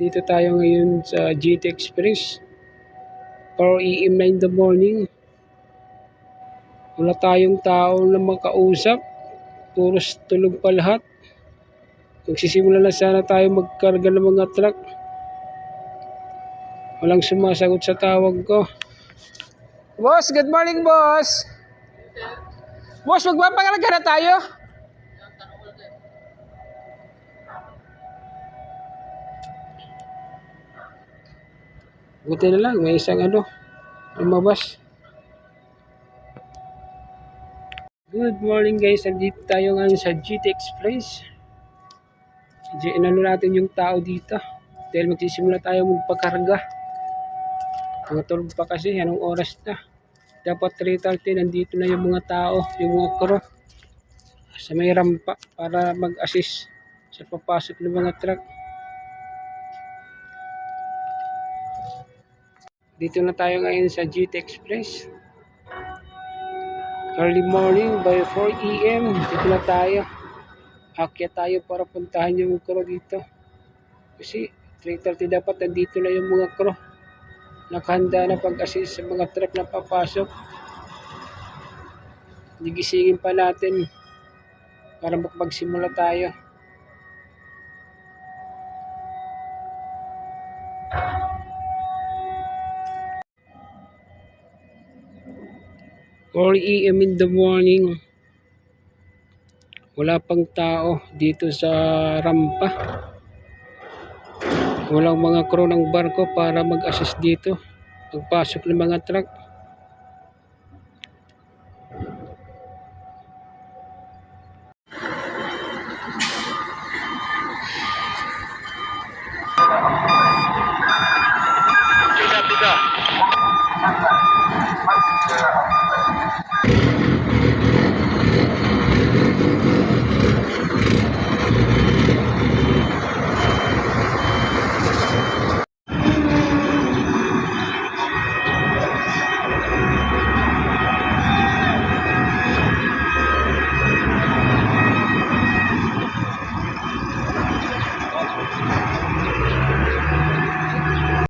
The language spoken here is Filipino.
Dito tayo ngayon sa GT Express. 4 AM na in the morning. Wala tayong tao na makausap. Puros tulog pa lahat. Magsisimula na sana tayo magkarga ng mga truck. Walang sumasagot sa tawag ko. Boss, good morning boss. Boss, magpapakarga na tayo. Buti na lang, may isang ano, lumabas. Good morning guys, nandito tayo ngayon sa GT Express. Medyo inano natin yung tao dito. Dahil magsisimula tayo magpakarga. Mga pa kasi, anong oras na. Dapat 3.30, nandito na yung mga tao, yung mga crew. Sa may rampa para mag-assist sa papasok ng mga truck. Dito na tayo ngayon sa GT Express. Early morning by 4 AM. Dito na tayo. Akyat tayo para puntahan yung crew dito. Kasi 3.30 dapat nandito na yung mga crew. Nakahanda na pag-assist sa mga truck na papasok. Gigisingin pa natin para makapagsimula tayo. Or AM in the morning. Wala pang tao dito sa rampa. Walang mga crew ng barko para mag-assist dito. Pagpasok ng mga truck.